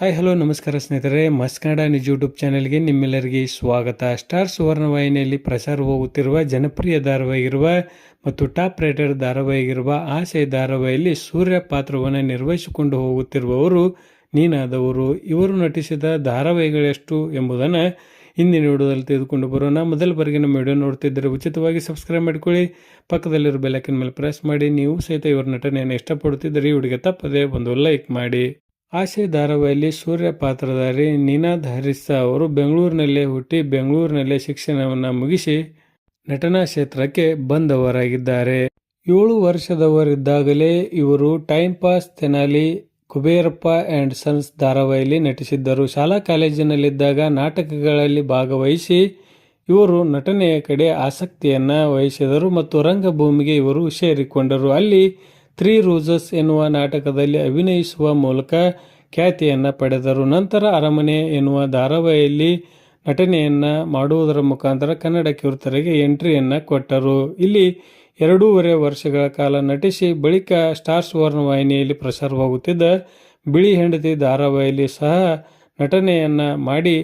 Hi hello ನಮಸ್ಕಾರ ಸ್ನೇಹಿತರೆ. ಮಸ್ ಕನ್ನಡ ನ್ಯೂಸ್ ಯೂಟ್ಯೂಬ್ ಚಾನೆಲ್ಗೆ ನಿಮ್ಮೆಲ್ಲರಿಗೆ ಸ್ವಾಗತ. ಸ್ಟಾರ್ ಸುವರ್ಣ ವಾಹಿನಿಯಲ್ಲಿ ಪ್ರಸಾರವಾಗುತ್ತಿರುವ ಜನಪ್ರಿಯ ಧಾರಾವಾಹಿಗಿರುವ ಮತ್ತು ಟಾಪ್ ರೇಟೆಡ್ ಧಾರಾವಾಹಿಗಿರುವ ಆಸೆ ಧಾರಾವಾಹಿಯಲ್ಲಿ ಸೂರ್ಯ ಪಾತ್ರವನ್ನು ನಿರ್ವಹಿಸಿಕೊಂಡು ಹೋಗುತ್ತಿರುವವರು ನೀನಾದವರು. ಇವರು ನಟಿಸಿದ ಧಾರಾವಾಹಿಗಳೆಷ್ಟು ಎಂಬುದನ್ನು ಹಿಂದಿನ ವಿಡಿಯೋದಲ್ಲಿ ತೆಗೆದುಕೊಂಡು ಬರೋಣ. ಮೊದಲ ಬಾರಿಗೆ ನಮ್ಮ ವಿಡಿಯೋ ನೋಡ್ತಿದ್ದರೆ ಉಚಿತವಾಗಿ ಸಬ್ಸ್ಕ್ರೈಬ್ ಮಾಡ್ಕೊಳ್ಳಿ. ಪಕ್ಕದಲ್ಲಿರೋ ಬೆಲೈಕನ್ ಮೇಲೆ ಪ್ರೆಸ್ ಮಾಡಿ. ನೀವು ಸಹಿತ ಇವರ ನಟನೆಯನ್ನು ಇಷ್ಟಪಡುತ್ತಿದ್ದರೆ ಈ ವಿಡಿಯೋಗೆ ತಪ್ಪದೆ ಒಂದು ಲೈಕ್ ಮಾಡಿ. ಆಸೆ ಧಾರಾವಾಹಿಯಲ್ಲಿ ಸೂರ್ಯ ಪಾತ್ರಧಾರಿ ನಿನಾದ್ ಹರಿಸ ಅವರು ಬೆಂಗಳೂರಿನಲ್ಲೇ ಹುಟ್ಟಿ ಬೆಂಗಳೂರಿನಲ್ಲೇ ಶಿಕ್ಷಣವನ್ನು ಮುಗಿಸಿ ನಟನಾ ಕ್ಷೇತ್ರಕ್ಕೆ ಬಂದವರಾಗಿದ್ದಾರೆ. ಏಳು ವರ್ಷದವರಿದ್ದಾಗಲೇ ಇವರು time pass Tenali, Kuberappa and sons ಧಾರಾವಾಹಿಯಲ್ಲಿ ನಟಿಸಿದ್ದರು. ಶಾಲಾ ಕಾಲೇಜಿನಲ್ಲಿದ್ದಾಗ ನಾಟಕಗಳಲ್ಲಿ ಭಾಗವಹಿಸಿ ಇವರು ನಟನೆಯ ಕಡೆ ಆಸಕ್ತಿಯನ್ನು ವಹಿಸಿದರು ಮತ್ತು ರಂಗಭೂಮಿಗೆ ಇವರು ಸೇರಿಕೊಂಡರು. ಅಲ್ಲಿ ತ್ರೀ ರೋಸಸ್ ಎನ್ನುವ ನಾಟಕದಲ್ಲಿ ಅಭಿನಯಿಸುವ ಮೂಲಕ ಖ್ಯಾತಿಯನ್ನು ಪಡೆದರು. ನಂತರ ಅರಮನೆ ಎನ್ನುವ ಧಾರಾವಾಹಿಯಲ್ಲಿ ನಟನೆಯನ್ನು ಮಾಡುವುದರ ಮುಖಾಂತರ ಕನ್ನಡ ಕಿರುತೆರೆಗೆ ಎಂಟ್ರಿಯನ್ನು ಕೊಟ್ಟರು. ಇಲ್ಲಿ ಎರಡೂವರೆ ವರ್ಷಗಳ ಕಾಲ ನಟಿಸಿ ಬಳಿಕ ಸ್ಟಾರ್ ಸುವರ್ಣ ವಾಹಿನಿಯಲ್ಲಿ ಪ್ರಸಾರವಾಗುತ್ತಿದ್ದ ಬಿಳಿ ಹೆಂಡತಿ ಧಾರಾವಾಹಿಯಲ್ಲಿ ಸಹ ನಟನೆಯನ್ನು ಮಾಡಿ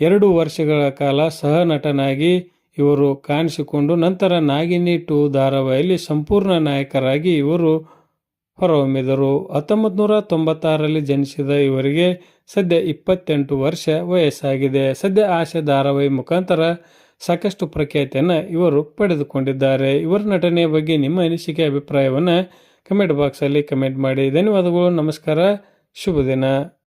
ಎರಡು ವರ್ಷಗಳ ಕಾಲ ಸಹ ನಟನಾಗಿ ಇವರು ಕಾಣಿಸಿಕೊಂಡು ನಂತರ ನಾಗಿನಿ ಟು ಧಾರಾವಾಹಿಯಲ್ಲಿ ಸಂಪೂರ್ಣ ನಾಯಕರಾಗಿ ಇವರು ಹೊರಹೊಮ್ಮಿದರು. ಹತ್ತೊಂಬತ್ತು ನೂರ ತೊಂಬತ್ತಾರರಲ್ಲಿ ಜನಿಸಿದ ಇವರಿಗೆ ಸದ್ಯ ಇಪ್ಪತ್ತೆಂಟು ವರ್ಷ ವಯಸ್ಸಾಗಿದೆ. ಸದ್ಯ ಆಶಾ ಧಾರಾವಾಹಿ ಮುಖಾಂತರ ಸಾಕಷ್ಟು ಪ್ರಖ್ಯಾತಿಯನ್ನು ಇವರು ಪಡೆದುಕೊಂಡಿದ್ದಾರೆ. ಇವರ ನಟನೆಯ ಬಗ್ಗೆ ನಿಮ್ಮ ಅನಿಸಿಕೆ, ಅಭಿಪ್ರಾಯವನ್ನು ಕಮೆಂಟ್ ಬಾಕ್ಸಲ್ಲಿ ಕಮೆಂಟ್ ಮಾಡಿ. ಧನ್ಯವಾದಗಳು, ನಮಸ್ಕಾರ, ಶುಭ ದಿನ.